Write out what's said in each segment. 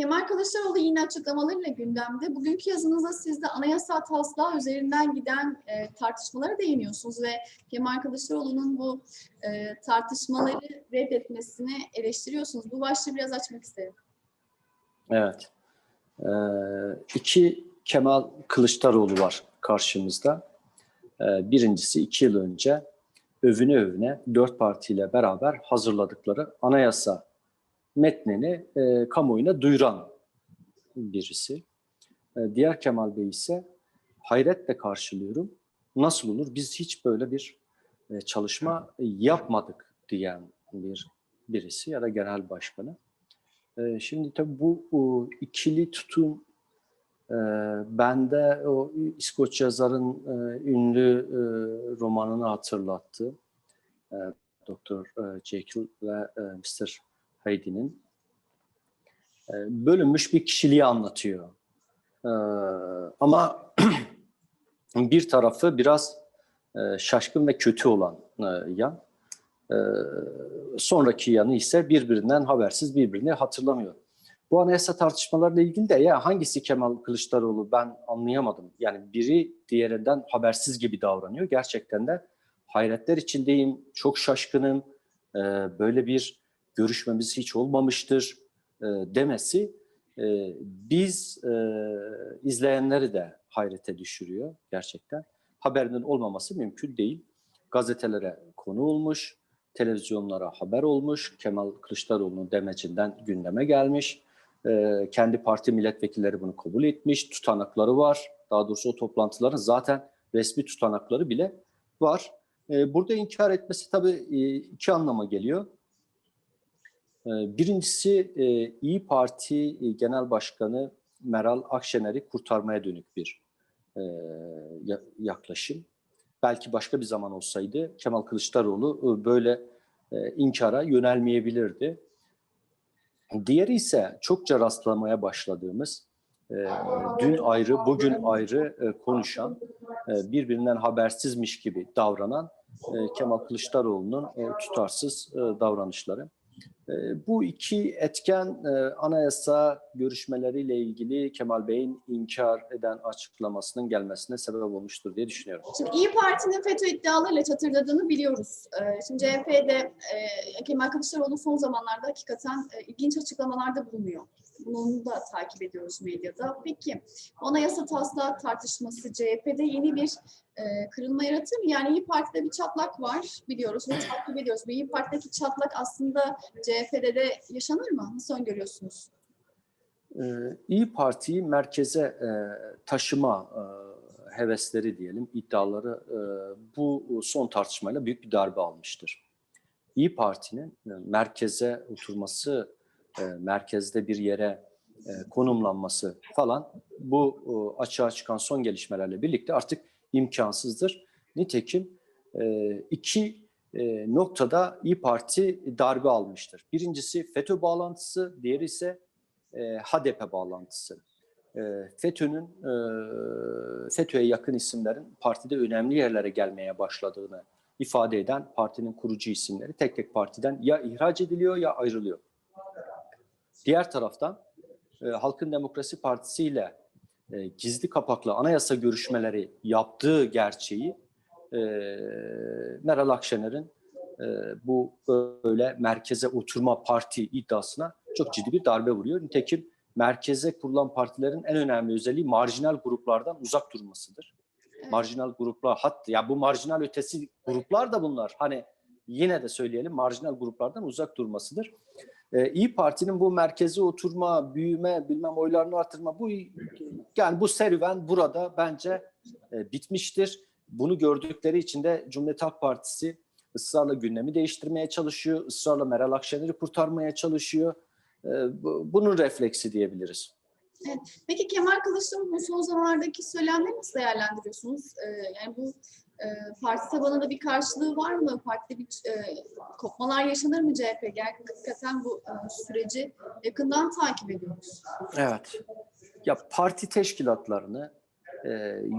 Kemal Kılıçdaroğlu yine açıklamalarıyla gündemde. Bugünkü yazınızda siz de anayasa taslağı üzerinden giden e, tartışmalara değiniyorsunuz ve Kemal Kılıçdaroğlu'nun bu e, tartışmaları reddetmesini eleştiriyorsunuz. Bu başlığı biraz açmak isterim. Evet. Ee, iki Kemal Kılıçdaroğlu var karşımızda. Ee, birincisi iki yıl önce övüne övüne dört partiyle beraber hazırladıkları anayasa metnini e, kamuoyuna duyuran birisi. Ee, diğer Kemal Bey ise hayretle karşılıyorum. Nasıl olur? Biz hiç böyle bir e, çalışma yapmadık diyen bir birisi ya da genel başkanı. Ee, Şimdi tabii bu o, ikili tutum e, bende o İskoç yazarın e, ünlü e, romanını hatırlattı. E, Dr. e, Jekyll ve e, Mr. Hyde'nin. E, bölünmüş bir kişiliği anlatıyor. E, ama bir tarafı biraz e, şaşkın ve kötü olan yan. Sonraki yanı ise birbirinden habersiz birbirini hatırlamıyor. Bu anayasa tartışmalarıyla ilgili de ya hangisi Kemal Kılıçdaroğlu ben anlayamadım. Yani biri diğerinden habersiz gibi davranıyor. Gerçekten de hayretler içindeyim, çok şaşkınım. Böyle bir görüşmemiz hiç olmamıştır e, demesi e, biz e, izleyenleri de hayrete düşürüyor gerçekten. Haberinin olmaması mümkün değil. Gazetelere konu olmuş, televizyonlara haber olmuş. Kemal Kılıçdaroğlu'nun demecinden gündeme gelmiş. Ee, kendi parti milletvekilleri bunu kabul etmiş. Tutanakları var. Daha doğrusu o toplantıların zaten resmi tutanakları bile var. Ee, burada inkar etmesi tabii e, iki anlama geliyor. Ee, birincisi e, İyi Parti e, Genel Başkanı Meral Akşener'i kurtarmaya dönük bir e, ya- yaklaşım belki başka bir zaman olsaydı Kemal Kılıçdaroğlu böyle inkara yönelmeyebilirdi. Diğeri ise çokça rastlamaya başladığımız dün ayrı, bugün ayrı konuşan, birbirinden habersizmiş gibi davranan Kemal Kılıçdaroğlu'nun tutarsız davranışları. E, Bu iki etken e, anayasa görüşmeleriyle ilgili Kemal Bey'in inkar eden açıklamasının gelmesine sebep olmuştur diye düşünüyorum. Şimdi İyi Parti'nin FETÖ iddialarıyla çatırdadığını biliyoruz. Ee, Şimdi CHP'de e, Kemal Kılıçdaroğlu son zamanlarda hakikaten e, ilginç açıklamalarda bulunuyor. Bunu da takip ediyoruz medyada. Peki anayasa taslağı tartışması CHP'de yeni bir e, kırılma yaratır mı? Yani İyi Parti'de bir çatlak var biliyoruz ve takip ediyoruz. Bu İyi Parti'deki çatlak aslında CHP'de de yaşanır mı? Nasıl öngörüyorsunuz? Ee, İyi Parti'yi merkeze e, taşıma e, hevesleri diyelim, iddiaları e, bu son tartışmayla büyük bir darbe almıştır. İyi Parti'nin merkeze oturması, e, merkezde bir yere e, konumlanması falan bu e, açığa çıkan son gelişmelerle birlikte artık imkansızdır. Nitekim iki noktada İyi Parti darbe almıştır. Birincisi FETÖ bağlantısı, diğeri ise HDP bağlantısı. FETÖ'nün FETÖ'ye yakın isimlerin partide önemli yerlere gelmeye başladığını ifade eden partinin kurucu isimleri tek tek partiden ya ihraç ediliyor ya ayrılıyor. Diğer taraftan e, Halkın Demokrasi Partisi ile e, gizli kapaklı anayasa görüşmeleri yaptığı gerçeği e, Meral Akşener'in e, bu böyle merkeze oturma parti iddiasına çok ciddi bir darbe vuruyor. Nitekim merkeze kurulan partilerin en önemli özelliği marjinal gruplardan uzak durmasıdır. Evet. Marjinal gruplar hatta ya bu marjinal ötesi gruplar da bunlar. Hani yine de söyleyelim marjinal gruplardan uzak durmasıdır. Ee, İyi Parti'nin bu merkeze oturma, büyüme, bilmem oylarını artırma bu yani bu serüven burada bence e, bitmiştir. Bunu gördükleri için de Cumhuriyet Halk Partisi ısrarla gündemi değiştirmeye çalışıyor, ısrarla Meral Akşener'i kurtarmaya çalışıyor. Bu- bunun refleksi diyebiliriz. Peki Kemal Kılıçdaroğlu'nun son zamanlardaki söylemleri nasıl değerlendiriyorsunuz? Ee, yani bu e, parti tabanında bir karşılığı var mı? Partide bir e, kopmalar yaşanır mı CHP? Gerçekten bu e, süreci yakından takip ediyoruz. Evet. Ya parti teşkilatlarını, e,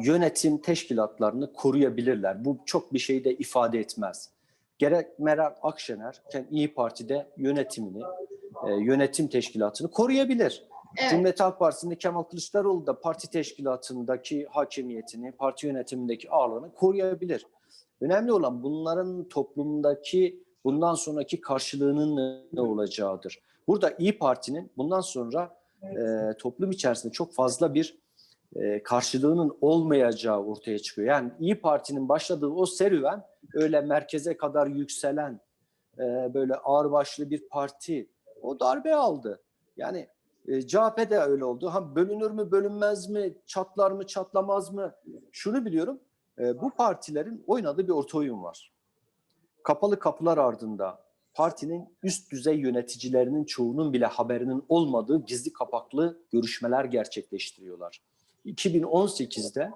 yönetim teşkilatlarını koruyabilirler. Bu çok bir şey de ifade etmez. Gerek Meral Akşener, İyi Parti'de yönetimini, e, yönetim teşkilatını koruyabilir. Evet. Cumhuriyet Halk Partisi'nde Kemal Kılıçdaroğlu da parti teşkilatındaki hakimiyetini, parti yönetimindeki ağırlığını koruyabilir. Önemli olan bunların toplumdaki bundan sonraki karşılığının ne olacağıdır. Burada İyi Parti'nin bundan sonra e, toplum içerisinde çok fazla bir e, karşılığının olmayacağı ortaya çıkıyor. Yani İyi Parti'nin başladığı o serüven öyle merkeze kadar yükselen e, böyle ağırbaşlı bir parti o darbe aldı. Yani e, CHP öyle oldu. Ha bölünür mü bölünmez mi, çatlar mı çatlamaz mı? Şunu biliyorum. e, bu partilerin oynadığı bir orta oyun var. Kapalı kapılar ardında partinin üst düzey yöneticilerinin çoğunun bile haberinin olmadığı gizli kapaklı görüşmeler gerçekleştiriyorlar. 2018'de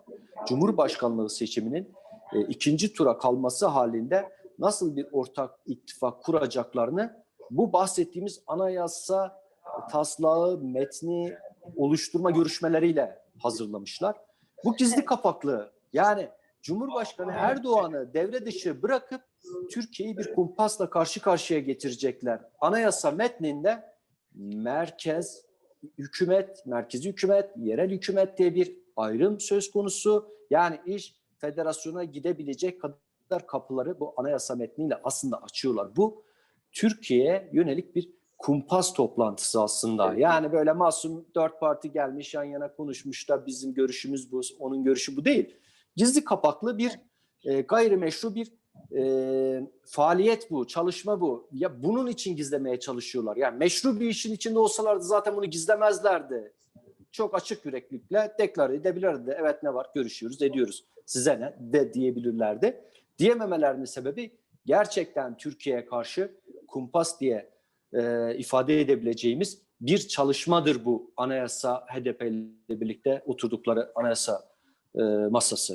Cumhurbaşkanlığı seçiminin e, ikinci tura kalması halinde nasıl bir ortak ittifak kuracaklarını bu bahsettiğimiz anayasa taslağı, metni oluşturma görüşmeleriyle hazırlamışlar. Bu gizli kapaklı yani Cumhurbaşkanı Erdoğan'ı devre dışı bırakıp Türkiye'yi bir kumpasla karşı karşıya getirecekler. Anayasa metninde merkez, hükümet, merkezi hükümet, yerel hükümet diye bir ayrım söz konusu. Yani iş federasyona gidebilecek kadar kapıları bu anayasa metniyle aslında açıyorlar. Bu Türkiye'ye yönelik bir kumpas toplantısı aslında. Yani böyle masum dört parti gelmiş yan yana konuşmuş da bizim görüşümüz bu, onun görüşü bu değil. Gizli kapaklı bir e, gayrimeşru bir e, faaliyet bu, çalışma bu. Ya bunun için gizlemeye çalışıyorlar. Yani meşru bir işin içinde olsalardı zaten bunu gizlemezlerdi. Çok açık yüreklilikle deklar edebilirlerdi. Evet ne var görüşüyoruz, ediyoruz. Size ne de diyebilirlerdi. Diyememelerinin sebebi gerçekten Türkiye'ye karşı kumpas diye e, ifade edebileceğimiz bir çalışmadır bu anayasa HDP ile birlikte oturdukları anayasa e, masası.